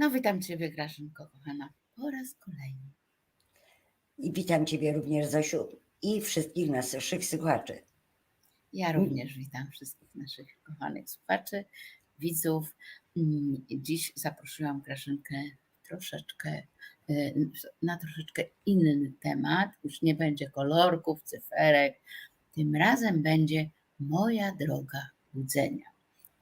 No witam Ciebie Grażynko kochana po raz kolejny. I witam Ciebie również, Zosiu, i wszystkich naszych słuchaczy. Ja również witam wszystkich naszych kochanych słuchaczy, widzów. Mm, Dziś zaprosiłam Grażynkę troszeczkę y, na troszeczkę inny temat. Już nie będzie kolorków, cyferek. Tym razem będzie moja droga budzenia,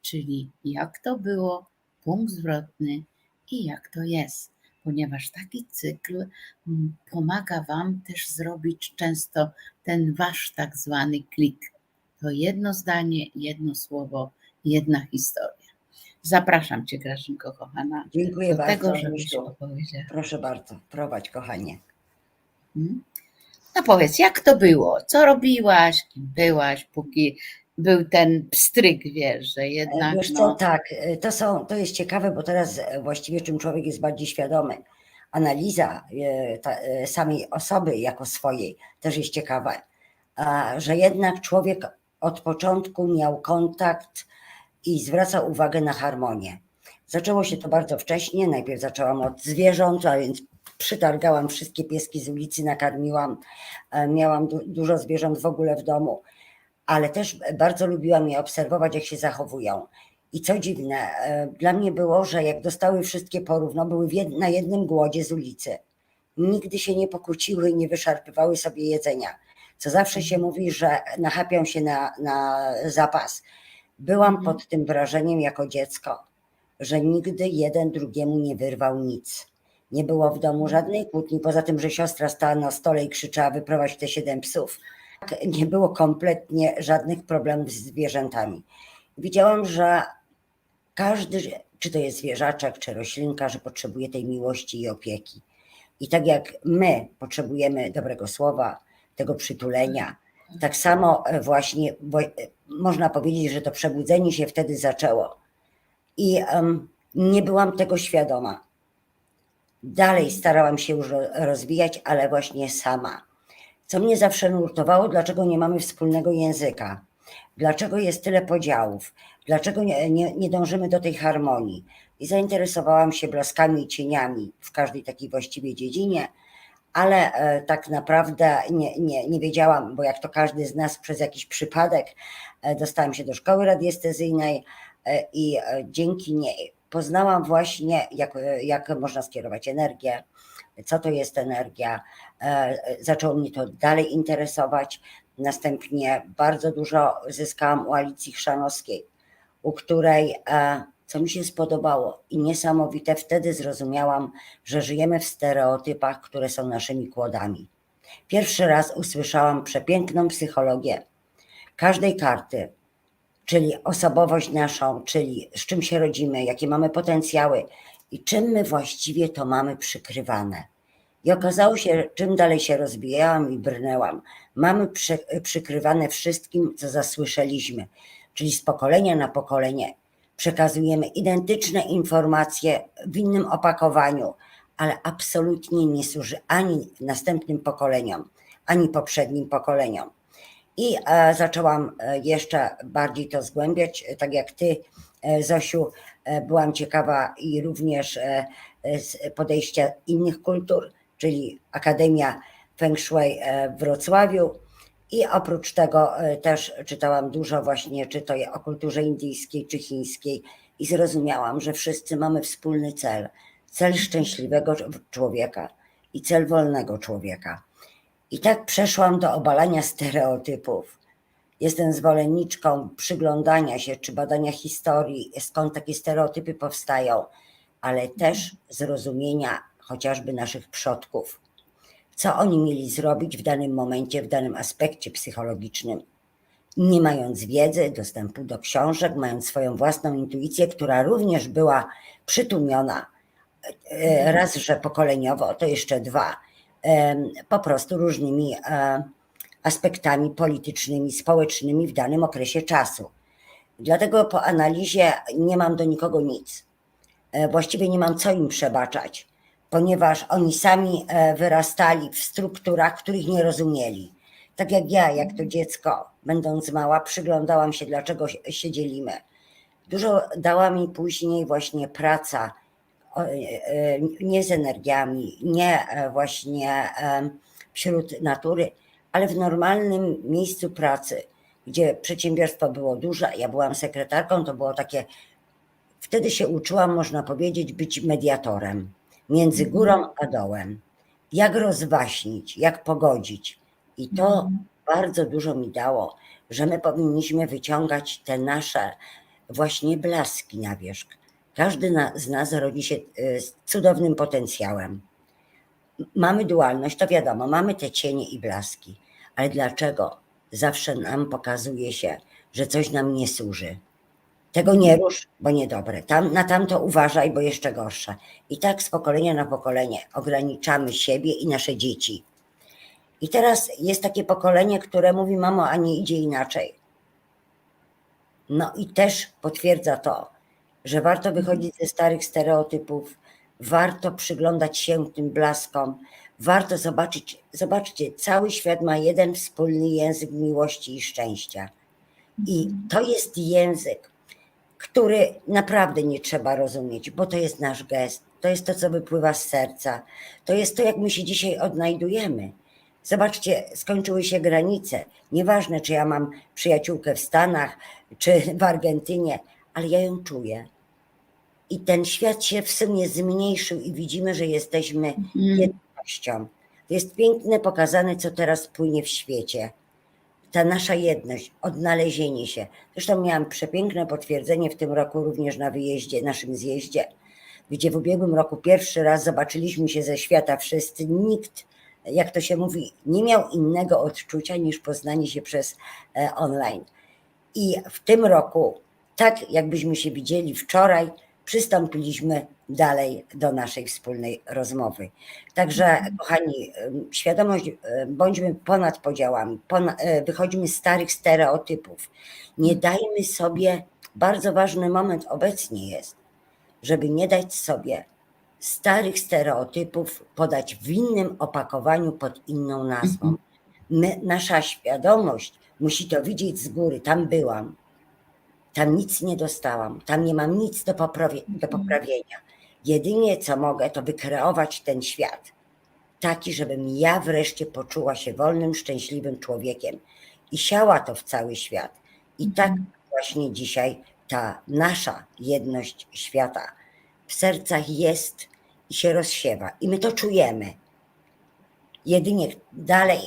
czyli jak to było, punkt zwrotny i jak to jest. Ponieważ taki cykl mm, pomaga Wam też zrobić często ten Wasz tak zwany klik. To jedno zdanie, jedno słowo, jedna historia. Zapraszam Cię, Grażynko, kochana, Dziękuję do bardzo, tego, żebyś opowiedziała. Proszę bardzo, prowadź, kochanie. Mm? No powiedz, jak to było? Co robiłaś? Kim byłaś, póki był ten pstryk, wiesz, że jednak Wiesz co, no, tak, e, to, są, to jest ciekawe, bo teraz e, właściwie czym człowiek jest bardziej świadomy. Analiza e, ta, samej osoby jako swojej też jest ciekawa, a, że jednak człowiek od początku miał kontakt i zwraca uwagę na harmonię. Zaczęło się to bardzo wcześnie. Najpierw zaczęłam od zwierząt, a więc przytargałam wszystkie pieski z ulicy, nakarmiłam. Miałam du- dużo zwierząt w ogóle w domu, ale też bardzo lubiłam je obserwować, jak się zachowują. I co dziwne, e, dla mnie było, że jak dostały wszystkie porówno, były na jednym głodzie z ulicy. Nigdy się nie pokłóciły i nie wyszarpywały sobie jedzenia. Co zawsze się mówi, że nachapią się na, na zapas. Byłam Mhm. pod tym wrażeniem jako dziecko, że nigdy jeden drugiemu nie wyrwał nic. Nie było w domu żadnej kłótni, poza tym, że siostra stała na stole i krzyczała: Wyprowadź te siedem psów. Nie było kompletnie żadnych problemów z zwierzętami. Widziałam, że każdy, czy to jest zwierzaczek, czy roślinka, że potrzebuje tej miłości i opieki. I tak jak my potrzebujemy dobrego słowa, tego przytulenia, tak samo e, właśnie e, można powiedzieć, że to przebudzenie się wtedy zaczęło. I em, nie byłam tego świadoma. Dalej starałam się już ro- rozwijać, ale właśnie sama. Co mnie zawsze nurtowało, dlaczego nie mamy wspólnego języka? Dlaczego jest tyle podziałów? Dlaczego nie, nie, nie dążymy do tej harmonii? I zainteresowałam się blaskami i cieniami w każdej takiej właściwie dziedzinie, ale e, tak naprawdę nie, nie, nie wiedziałam, bo jak to każdy z nas przez jakiś przypadek e, dostałam się do szkoły radiestezyjnej e, i e, dzięki niej poznałam właśnie, jak, e, jak można skierować energię, co to jest energia. E, Zaczęło mnie to dalej interesować. Następnie bardzo dużo zyskałam u Alicji Chrzanowskiej, u której, e, co mi się spodobało i niesamowite, wtedy zrozumiałam, że żyjemy w stereotypach, które są naszymi kłodami. Pierwszy raz usłyszałam przepiękną psychologię każdej karty, czyli osobowość naszą, czyli z czym się rodzimy, jakie mamy potencjały i czym my właściwie to mamy przykrywane. I okazało się, czym dalej się rozwijałam i brnęłam, mamy przy, przykrywane wszystkim, co zasłyszeliśmy, czyli z pokolenia na pokolenie przekazujemy identyczne informacje w innym opakowaniu, ale absolutnie nie służy ani następnym pokoleniom, ani poprzednim pokoleniom. I e, zaczęłam e, jeszcze bardziej to zgłębiać, e, tak jak ty, Zosiu, byłam ciekawa i również e, e, podejścia innych kultur, czyli Akademia Feng Shui e, w Wrocławiu. I oprócz tego e, też czytałam dużo właśnie, czy to o kulturze indyjskiej, czy chińskiej i zrozumiałam, że wszyscy mamy wspólny cel. Cel szczęśliwego człowieka i cel wolnego człowieka. I tak przeszłam do obalania stereotypów. Jestem zwolenniczką przyglądania się czy badania historii, skąd takie stereotypy powstają, ale też zrozumienia chociażby naszych przodków. Co oni mieli zrobić w danym momencie, w danym aspekcie psychologicznym. Nie mając wiedzy, dostępu do książek, mając swoją własną intuicję, która również była przytłumiona, e, raz, że pokoleniowo, to jeszcze dwa, em, po prostu różnymi e, aspektami politycznymi, społecznymi w danym okresie czasu. Dlatego po analizie nie mam do nikogo nic. E, Właściwie nie mam co im przebaczać, ponieważ oni sami e, wyrastali w strukturach, których nie rozumieli. Tak jak ja, jak to dziecko, będąc mała, przyglądałam się, dlaczego się- dzielimy. Dużo dała mi później właśnie praca e, nie z energiami, nie właśnie wśród natury, ale w normalnym miejscu pracy, gdzie przedsiębiorstwo było duże, ja byłam sekretarką, to było takie, wtedy się uczyłam, można powiedzieć, być mediatorem między Mhm. górą a dołem. Jak rozwaśnić, jak pogodzić. I to Mhm. bardzo dużo mi dało, że my powinniśmy wyciągać te nasze właśnie blaski na wierzch. Każdy z nas rodzi się y, z cudownym potencjałem. Mamy dualność, to wiadomo, mamy te cienie i blaski, ale dlaczego zawsze nam pokazuje się, że coś nam nie służy? Tego nie rusz, bo niedobre. Tam, na tamto uważaj, bo jeszcze gorsze. I tak z pokolenia na pokolenie ograniczamy siebie i nasze dzieci. I teraz jest takie pokolenie, które mówi: Mamo, a nie idzie inaczej. No i też potwierdza to, że warto wychodzić ze starych stereotypów, warto przyglądać się tym blaskom, warto zobaczyć, zobaczcie, cały świat ma jeden wspólny język miłości i szczęścia. I to jest język, który naprawdę nie trzeba rozumieć, bo to jest nasz gest, to jest to, co wypływa z serca, to jest to, jak my się dzisiaj odnajdujemy. Zobaczcie, skończyły się granice. Nieważne, czy ja mam przyjaciółkę w Stanach, czy w Argentynie, ale ja ją czuję. I ten świat się w sumie zmniejszył i widzimy, że jesteśmy Mhm. jednością. To jest piękne pokazane, co teraz płynie w świecie. Ta nasza jedność, odnalezienie się. Zresztą miałam przepiękne potwierdzenie w tym roku również na wyjeździe, naszym zjeździe, gdzie w ubiegłym roku pierwszy raz zobaczyliśmy się ze świata wszyscy. Nikt, jak to się mówi, nie miał innego odczucia niż poznanie się przez e, online. I w tym roku, tak jakbyśmy się widzieli wczoraj, przystąpiliśmy dalej do naszej wspólnej rozmowy. Także, kochani, em, świadomość, bądźmy ponad podziałami, pona, e, wychodzimy z starych stereotypów. Nie dajmy sobie, bardzo ważny moment obecnie jest, żeby nie dać sobie starych stereotypów podać w innym opakowaniu pod inną nazwą. My, nasza świadomość musi to widzieć z góry. Tam byłam, tam nic nie dostałam, tam nie mam nic do, poprawie, do poprawienia. Jedynie co mogę, to wykreować ten świat. Taki, żebym ja wreszcie poczuła się wolnym, szczęśliwym człowiekiem i siała to w cały świat. I tak właśnie dzisiaj ta nasza jedność świata w sercach jest i się rozsiewa. I my to czujemy. Jedynie dalej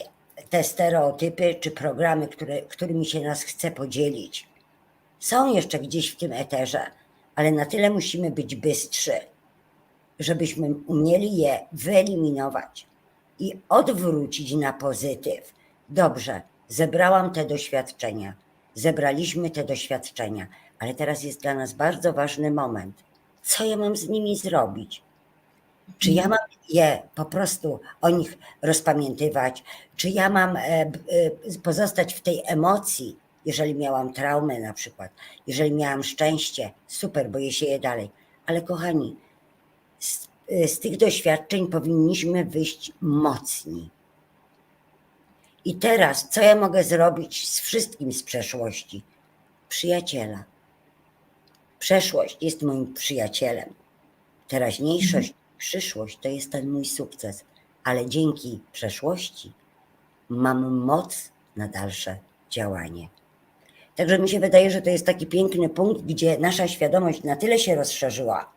te stereotypy czy programy, które, którymi się nas chce podzielić, są jeszcze gdzieś w tym eterze, ale na tyle musimy być bystrzy, żebyśmy umieli je wyeliminować i odwrócić na pozytyw. Dobrze, zebrałam te doświadczenia, zebraliśmy te doświadczenia, ale teraz jest dla nas bardzo ważny moment. Co ja mam z nimi zrobić? Czy ja mam je po prostu o nich rozpamiętywać? Czy ja mam e, e, pozostać w tej emocji, jeżeli miałam traumę na przykład, jeżeli miałam szczęście, super, boję się je dalej. Ale kochani, z, z tych doświadczeń powinniśmy wyjść mocni. I teraz, co ja mogę zrobić z wszystkim z przeszłości? Przyjaciela. Przeszłość jest moim przyjacielem. Teraźniejszość, przyszłość to jest ten mój sukces, ale dzięki przeszłości mam moc na dalsze działanie. Także mi się wydaje, że to jest taki piękny punkt, gdzie nasza świadomość na tyle się rozszerzyła,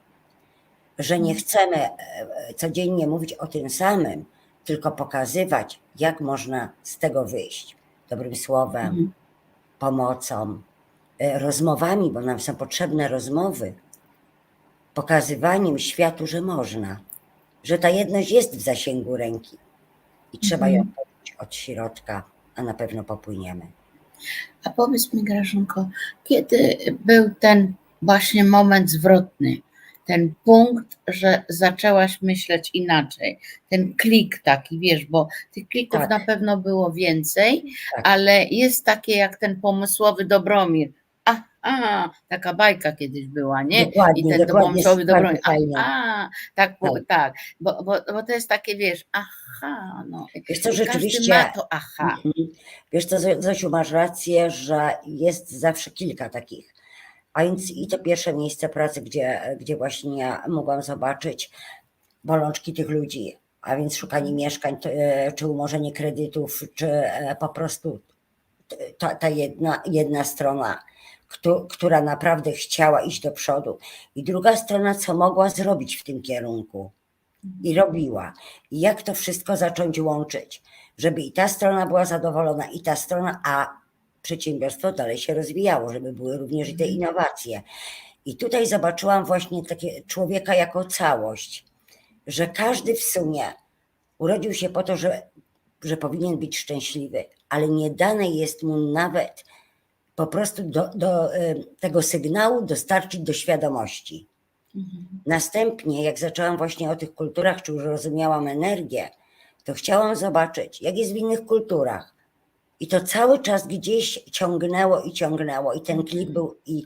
że nie chcemy e, codziennie mówić o tym samym, tylko pokazywać, jak można z tego wyjść. Dobrym słowem, Mhm. pomocą, e, rozmowami, bo nam są potrzebne rozmowy, pokazywaniem światu, że można, że ta jedność jest w zasięgu ręki i trzeba ją Mhm. poczuć od środka, a na pewno popłyniemy. A powiedz mi, Grażynko, kiedy był ten właśnie moment zwrotny, ten punkt, że zaczęłaś myśleć inaczej, ten klik taki, wiesz, bo tych klików Tak. na pewno było więcej, Tak. ale jest takie jak ten pomysłowy Dobromir. A, a, taka bajka kiedyś była, nie? Dokładnie, I ten dokładnie, super Dobromir. A, a tak, bo, Tak. tak, bo, bo, bo to jest takie, wiesz, aha, no. Wiesz co, rzeczywiście, ma to aha. Mhm. Wiesz co, Zo- Zosiu, masz rację, że jest zawsze kilka takich A więc i to pierwsze miejsce pracy, gdzie, gdzie właśnie ja mogłam zobaczyć bolączki tych ludzi, a więc szukanie mieszkań, to, e, czy umorzenie kredytów, czy e, po prostu ta, ta jedna, jedna strona, która naprawdę chciała iść do przodu, i druga strona, co mogła zrobić w tym kierunku i robiła. I jak to wszystko zacząć łączyć, żeby i ta strona była zadowolona, i ta strona, a przedsiębiorstwo dalej się rozwijało, żeby były również i te innowacje. I tutaj zobaczyłam właśnie takie człowieka jako całość, że każdy w sumie urodził się po to, że, że powinien być szczęśliwy, ale nie dane jest mu nawet po prostu do, do y, tego sygnału dostarczyć do świadomości. Mhm. Następnie, jak zaczęłam właśnie o tych kulturach, czy już rozumiałam energię, to chciałam zobaczyć, jak jest w innych kulturach. I to cały czas gdzieś ciągnęło i ciągnęło, i ten klik był i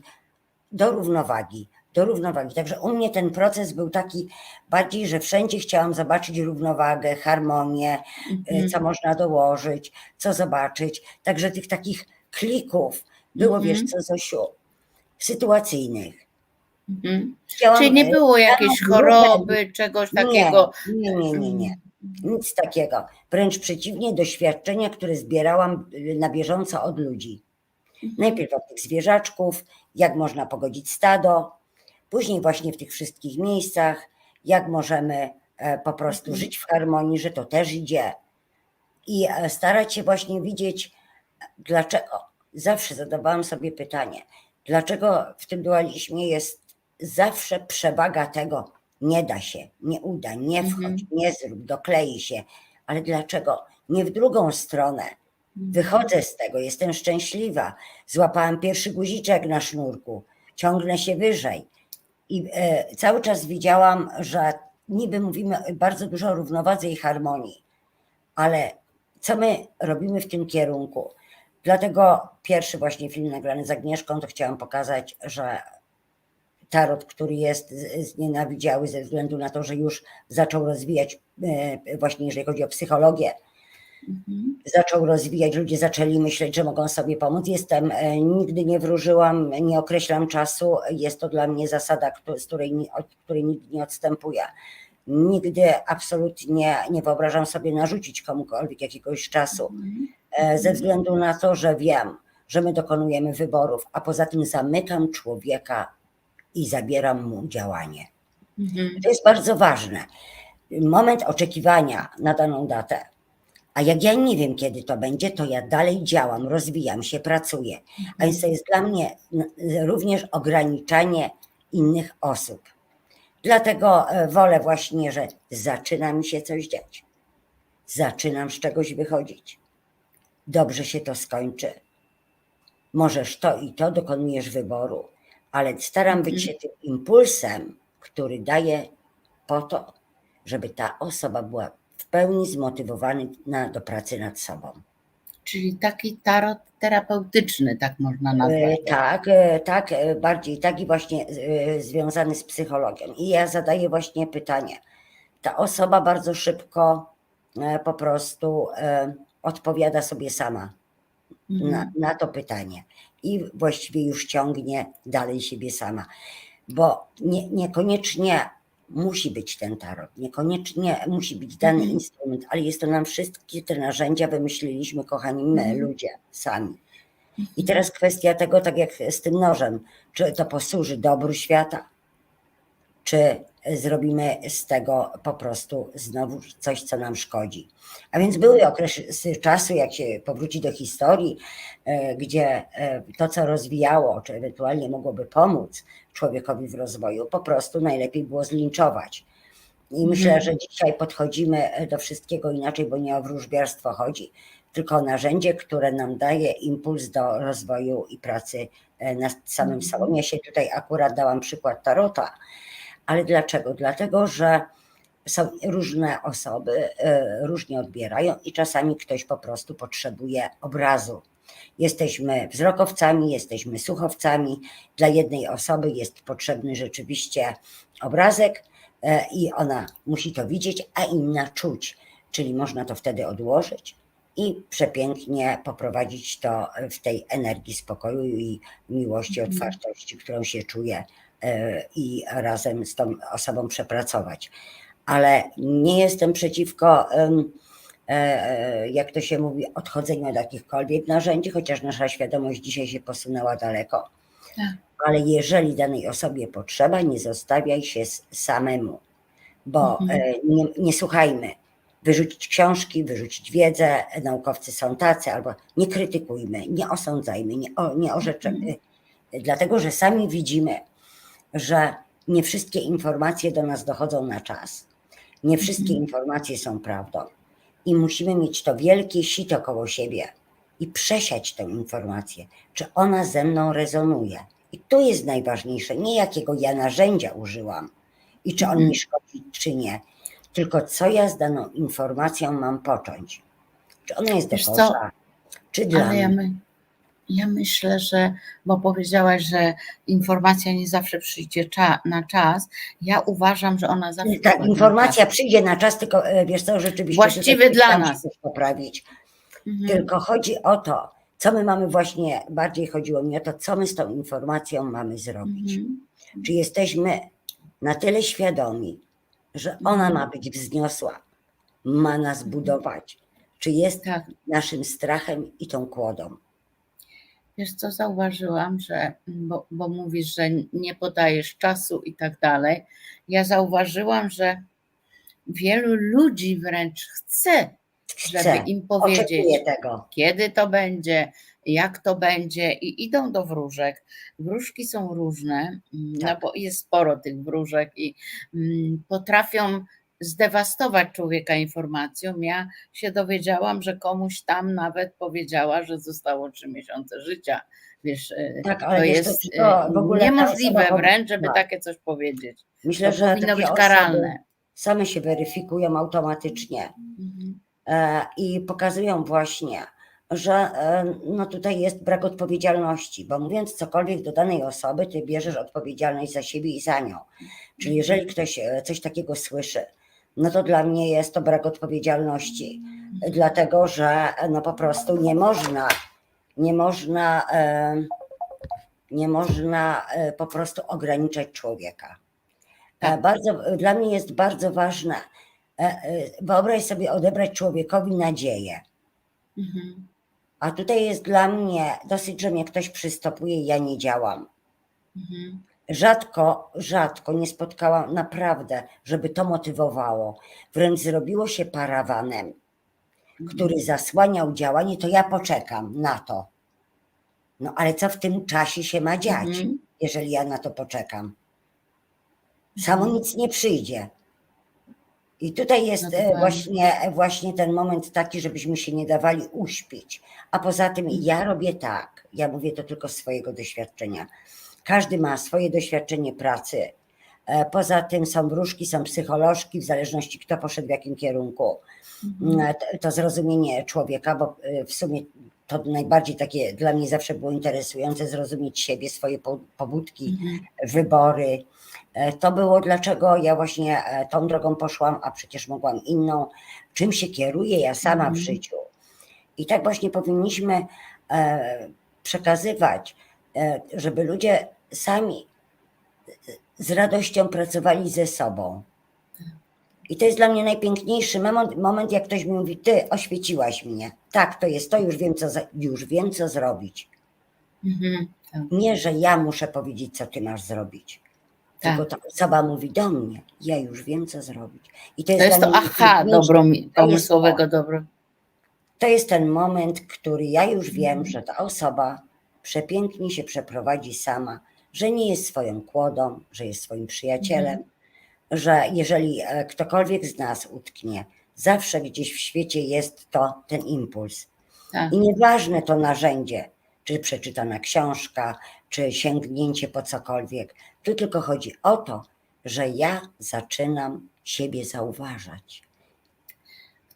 do równowagi, do równowagi. Także u mnie ten proces był taki bardziej, że wszędzie chciałam zobaczyć równowagę, harmonię, y, Mhm. co można dołożyć, co zobaczyć. Także tych takich klików było, Mhm. wiesz co, Zosiu, sytuacyjnych. Mhm. Chciałam, Czyli nie y, było jakiejś choroby, czegoś takiego. Nie, nie, nie, nie. Nic takiego. Wręcz przeciwnie, doświadczenia, które zbierałam y, na bieżąco od ludzi. Najpierw od tych zwierzaczków, jak można pogodzić stado, później właśnie w tych wszystkich miejscach, jak możemy e, po prostu żyć w harmonii, że to też idzie. I e, starać się właśnie widzieć, dlaczego. Zawsze zadawałam sobie pytanie, dlaczego w tym dualizmie jest zawsze przewaga tego, nie da się, nie uda, nie Mhm. wchodź, nie zrób, doklei się. Ale dlaczego? Nie w drugą stronę. Wychodzę z tego, jestem szczęśliwa. Złapałam pierwszy guziczek na sznurku, ciągnę się wyżej. I e, cały czas widziałam, że niby mówimy bardzo dużo o równowadze i harmonii, ale co my robimy w tym kierunku? Dlatego pierwszy właśnie film nagrany z Agnieszką, to chciałam pokazać, że tarot, który jest znienawidziały ze względu na to, że już zaczął rozwijać, e, właśnie jeżeli chodzi o psychologię, Mhm. zaczął rozwijać, ludzie zaczęli myśleć, że mogą sobie pomóc. Jestem, e, nigdy nie wróżyłam, nie określam czasu. Jest to dla mnie zasada, z której, od której nigdy nie odstępuję. Nigdy absolutnie nie wyobrażam sobie narzucić komukolwiek jakiegoś czasu, Mhm. E, ze względu na to, że wiem, że my dokonujemy wyborów, a poza tym zamykam człowieka i zabieram mu działanie. Mhm. To jest bardzo ważne. Moment oczekiwania na daną datę. A jak ja nie wiem, kiedy to będzie, to ja dalej działam, rozwijam się, pracuję. A więc to jest dla mnie również ograniczanie innych osób. Dlatego e, wolę właśnie, że zaczyna mi się coś dziać. Zaczynam z czegoś wychodzić. Dobrze się to skończy. Możesz to i to, dokonujesz wyboru, ale staram być się tym impulsem, który daje po to, żeby ta osoba była w pełni zmotywowana do pracy nad sobą. Czyli taki tarot terapeutyczny, tak można E, nazwać. Tak, e, tak, e, bardziej taki właśnie związany z psychologią. I ja zadaję właśnie pytanie. Ta osoba bardzo szybko po prostu odpowiada sobie sama na, Mhm. na to pytanie i właściwie już ciągnie dalej siebie sama, bo nie, niekoniecznie musi być ten tarot, niekoniecznie musi być dany Mhm. instrument, ale jest to nam wszystkie te narzędzia wymyśliliśmy, kochani, my, Mhm. ludzie, sami. I teraz kwestia tego, tak jak z tym nożem, czy to posłuży dobru świata, czy zrobimy z tego po prostu znowu coś, co nam szkodzi. A więc były okresy czasu, jak się powróci do historii, e, gdzie e, to, co rozwijało, czy ewentualnie mogłoby pomóc człowiekowi w rozwoju, po prostu najlepiej było zlinczować. I myślę, Mhm. że dzisiaj podchodzimy do wszystkiego inaczej, bo nie o wróżbiarstwo chodzi, tylko o narzędzie, które nam daje impuls do rozwoju i pracy e, nad samym Mhm. sobą. Ja się tutaj akurat dałam przykład tarota, ale dlaczego? Dlatego, że są różne osoby, e, różnie odbierają i czasami ktoś po prostu potrzebuje obrazu. Jesteśmy wzrokowcami, jesteśmy słuchowcami. Dla jednej osoby jest potrzebny rzeczywiście obrazek e, i ona musi to widzieć, a inna czuć. Czyli można to wtedy odłożyć i przepięknie poprowadzić to w tej energii spokoju i miłości, Mhm. otwartości, którą się czuje i razem z tą osobą przepracować. Ale nie jestem przeciwko, e, e, jak to się mówi, odchodzeniu od jakichkolwiek narzędzi, chociaż nasza świadomość dzisiaj się posunęła daleko. Tak. Ale jeżeli danej osobie potrzeba, nie zostawiaj się samemu, bo Mhm. e, nie, nie słuchajmy. Wyrzucić książki, wyrzucić wiedzę, naukowcy są tacy, albo nie krytykujmy, nie osądzajmy, nie, o, nie orzeczemy. Dlatego, że sami widzimy, że nie wszystkie informacje do nas dochodzą na czas. Nie wszystkie Mhm. informacje są prawdą. I musimy mieć to wielkie sito koło siebie i przesiać tę informację, czy ona ze mną rezonuje. I tu jest najważniejsze, nie jakiego ja narzędzia użyłam i czy on Mhm. mi szkodzi, czy nie, tylko co ja z daną informacją mam począć. Czy ona jest do Wiesz co, kosza, czy dla Ale ja, mnie. my, ja myślę, że, bo powiedziałaś, że informacja nie zawsze przyjdzie cza, na czas. Ja uważam, że ona zawsze Ta przychodzi na informacja czas. przyjdzie na czas, tylko e, wiesz co, rzeczywiście Właściwy dla nas. poprawić. Mhm. Tylko chodzi o to, co my mamy właśnie, bardziej chodziło mi o to, co my z tą informacją mamy zrobić. Mhm. Czy jesteśmy na tyle świadomi, że ona Mhm. ma być wzniosła, ma nas budować, czy jest Tak. naszym strachem i tą kłodą. Wiesz co, zauważyłam, że, bo, bo mówisz, że nie podajesz czasu i tak dalej. Ja zauważyłam, że wielu ludzi wręcz chce, żeby im powiedzieć, kiedy to będzie, jak to będzie i idą do wróżek. Wróżki są różne, mm, no Tak. bo jest sporo tych wróżek i mm, potrafią zdewastować człowieka informacją. Ja się dowiedziałam, że komuś tam nawet powiedziała, że zostało trzy miesiące życia. Wiesz, e, Tak, to jest to e, w ogóle ta niemożliwe osoba- wręcz, żeby tak. takie coś powiedzieć. Myślę, To że powinno być karalne. same się weryfikują automatycznie. Mhm. e, i pokazują właśnie, że no tutaj jest brak odpowiedzialności, bo mówiąc cokolwiek do danej osoby, ty bierzesz odpowiedzialność za siebie i za nią. Czyli jeżeli ktoś coś takiego słyszy, no to dla mnie jest to brak odpowiedzialności, dlatego że no po prostu nie można, nie można, nie można e, po prostu ograniczać człowieka. E, Tak. Bardzo, dla mnie jest bardzo ważne, e, wyobraź sobie odebrać człowiekowi nadzieję. Mhm. A tutaj jest dla mnie dosyć, że mnie ktoś przystopuje, ja nie działam. Mhm. Rzadko, rzadko nie spotkałam naprawdę, żeby to motywowało. Wręcz zrobiło się parawanem, który zasłaniał działanie, to ja poczekam na to. No ale co w tym czasie się ma dziać, Mhm. jeżeli ja na to poczekam? Samo Mhm. nic nie przyjdzie. I tutaj jest No e, właśnie, właśnie ten moment taki, żebyśmy się nie dawali uśpić. A poza tym ja robię tak, ja mówię to tylko z swojego doświadczenia. Każdy ma swoje doświadczenie pracy. E, Poza tym są wróżki, są psycholożki, w zależności kto poszedł w jakim kierunku. Mhm. E, To, zrozumienie człowieka, bo e, w sumie to najbardziej takie dla mnie zawsze było interesujące, zrozumieć siebie, swoje po- pobudki, Mhm. wybory. To było dlaczego ja właśnie tą drogą poszłam, a przecież mogłam inną. Czym się kieruję ja sama w Mhm. życiu. I tak właśnie powinniśmy przekazywać, żeby ludzie sami z radością pracowali ze sobą. I to jest dla mnie najpiękniejszy moment, moment, jak ktoś mi mówi, ty oświeciłaś mnie. Tak, to jest to, już wiem, co, już wiem, co zrobić. Mhm. Tak. Nie, że ja muszę powiedzieć, co ty masz zrobić. Tak. Tylko ta osoba mówi do mnie, ja już wiem, co zrobić. I To jest to mnie aha, najpiękniejsze. dobro, To jest pomysłowego dobro. To jest ten moment, który ja już wiem, Mhm. że ta osoba przepięknie się przeprowadzi sama, że nie jest swoją kłodą, że jest swoim przyjacielem, Mhm. że jeżeli e, ktokolwiek z nas utknie, zawsze gdzieś w świecie jest to ten impuls. Tak. I nieważne to narzędzie, czy przeczytana książka, czy sięgnięcie po cokolwiek. Tu tylko chodzi o to, że ja zaczynam siebie zauważać.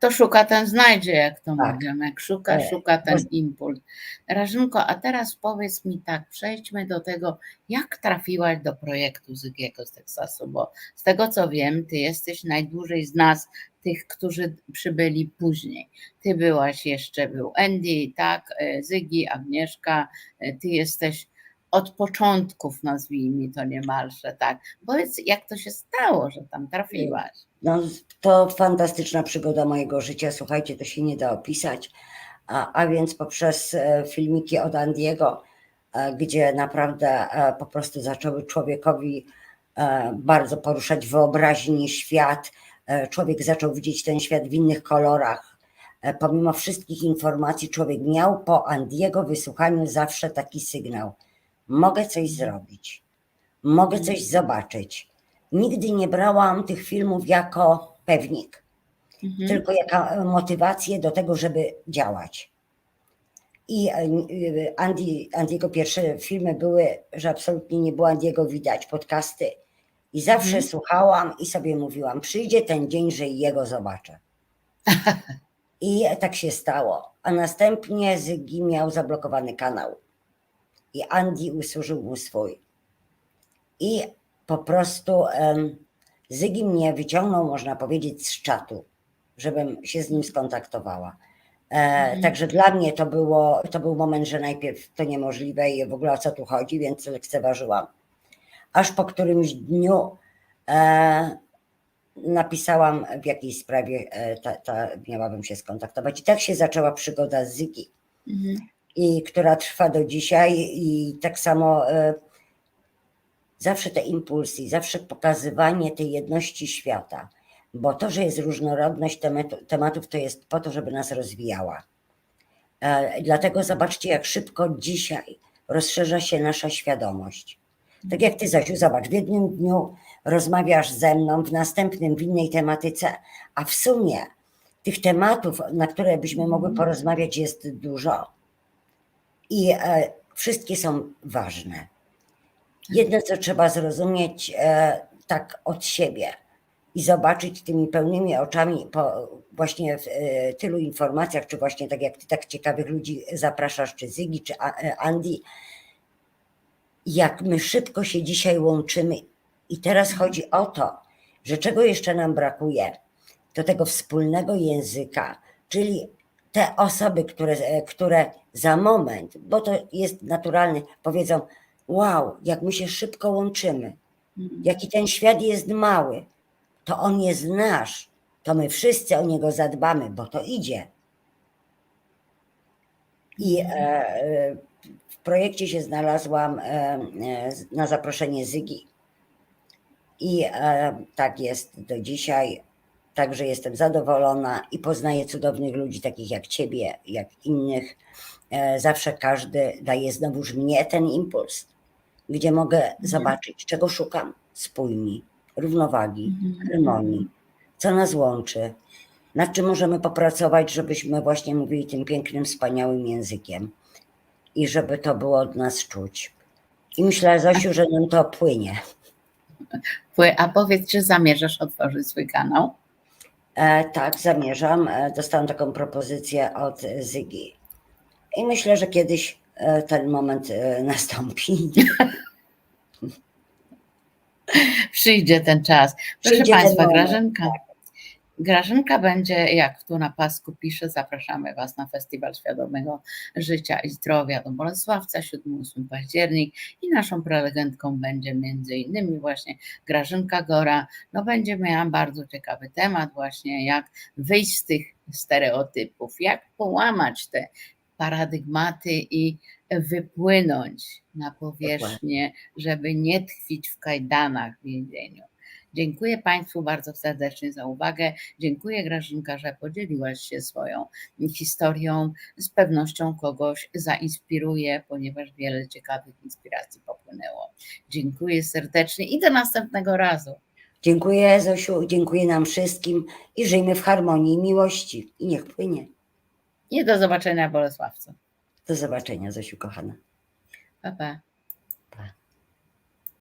Kto szuka, ten znajdzie, jak to Tak. mówią. Jak szuka, E, szuka ten impuls. Rażynko, a teraz powiedz mi tak, przejdźmy do tego, jak trafiłaś do projektu Zygiego z Teksasu, bo z tego co wiem, ty jesteś najdłużej z nas, tych, którzy przybyli później. Ty byłaś jeszcze, był Andy, tak, e, Zygi, Agnieszka, e, ty jesteś od początków, nazwijmy to niemalże, tak. Powiedz, jak to się stało, że tam trafiłaś? No, to fantastyczna przygoda mojego życia. Słuchajcie, to się nie da opisać. A, a więc poprzez e, filmiki od Andiego, e, gdzie naprawdę e, po prostu zaczęły człowiekowi bardzo poruszać wyobraźnię, świat. Człowiek zaczął widzieć ten świat w innych kolorach. Pomimo wszystkich informacji, człowiek miał po Andiego wysłuchaniu zawsze taki sygnał: mogę coś zrobić, mogę coś zobaczyć. Nigdy nie brałam tych filmów jako pewnik, Mhm. tylko jako motywację do tego, żeby działać. I e, e, Andy, Andiego pierwsze filmy były, że absolutnie nie było Andiego widać, podcasty. I zawsze Mhm. słuchałam i sobie mówiłam, przyjdzie ten dzień, że jego zobaczę. I tak się stało. A następnie Zygi miał zablokowany kanał. I Andy usłużył mu swój. I po prostu Zygi mnie wyciągnął, można powiedzieć, z czatu, żebym się z nim skontaktowała. E, Mhm. Także dla mnie to, było, to był moment, że najpierw to niemożliwe i w ogóle o co tu chodzi, więc lekceważyłam. Aż po którymś dniu e, napisałam w jakiej sprawie e, ta, ta, miałabym się skontaktować. I tak się zaczęła przygoda z Zygi Mhm. I która trwa do dzisiaj i tak samo e, zawsze te impulsy, zawsze pokazywanie tej jedności świata, bo to, że jest różnorodność tematów, to jest po to, żeby nas rozwijała. E, Dlatego zobaczcie, jak szybko dzisiaj rozszerza się nasza świadomość. Tak jak ty, Zosiu, zobacz, w jednym dniu rozmawiasz ze mną, w następnym w innej tematyce, a w sumie tych tematów, na które byśmy mogły Mhm. porozmawiać, jest dużo. I e, wszystkie są ważne. Jedno, co trzeba zrozumieć e, tak od siebie i zobaczyć tymi pełnymi oczami po właśnie w e, tylu informacjach, czy właśnie tak jak ty tak ciekawych ludzi zapraszasz, czy Zygi, czy A- e, Andy, jak my szybko się dzisiaj łączymy. I teraz chodzi o to, że czego jeszcze nam brakuje, to tego wspólnego języka, czyli te osoby, które, e, które za moment, bo to jest naturalne, powiedzą: Wow, jak my się szybko łączymy, Mhm. jaki ten świat jest mały, to on jest nasz, to my wszyscy o niego zadbamy, bo to idzie. I e, e, w projekcie się znalazłam e, e, na zaproszenie Zygi. I e, tak jest do dzisiaj. Także jestem zadowolona i poznaję cudownych ludzi, takich jak ciebie, jak innych. E, zawsze każdy daje znowuż mnie ten impuls, gdzie mogę zobaczyć, czego szukam. Spójni, równowagi, Mhm. harmonii, co nas łączy, nad czym możemy popracować, żebyśmy właśnie mówili tym pięknym, wspaniałym językiem i żeby to było od nas czuć. I myślę, Zosiu, że nam to płynie. Pły- A powiedz, czy zamierzasz otworzyć swój kanał? E, tak, zamierzam. E, dostałam taką propozycję od Zygi. I myślę, że kiedyś e, ten moment nastąpi. Przyjdzie ten czas. Proszę Przyjdzie Państwa, Grażynka. Grażynka będzie, jak tu na pasku pisze, zapraszamy Was na Festiwal Świadomego Życia i Zdrowia do Bolesławca 7-8 październik i naszą prelegentką będzie między innymi właśnie Grażynka Gora. No będzie miała bardzo ciekawy temat właśnie, jak wyjść z tych stereotypów, jak połamać te paradygmaty i wypłynąć na powierzchnię, żeby nie tkwić w kajdanach w więzieniu. Dziękuję Państwu bardzo serdecznie za uwagę. Dziękuję Grażynka, że podzieliłaś się swoją historią. Z pewnością kogoś zainspiruje, ponieważ wiele ciekawych inspiracji popłynęło. Dziękuję serdecznie i do następnego razu. Dziękuję, Zosiu, dziękuję nam wszystkim i żyjmy w harmonii i miłości. I niech płynie. I do zobaczenia Bolesławcu. Do zobaczenia, Zosiu, kochana. Pa, pa.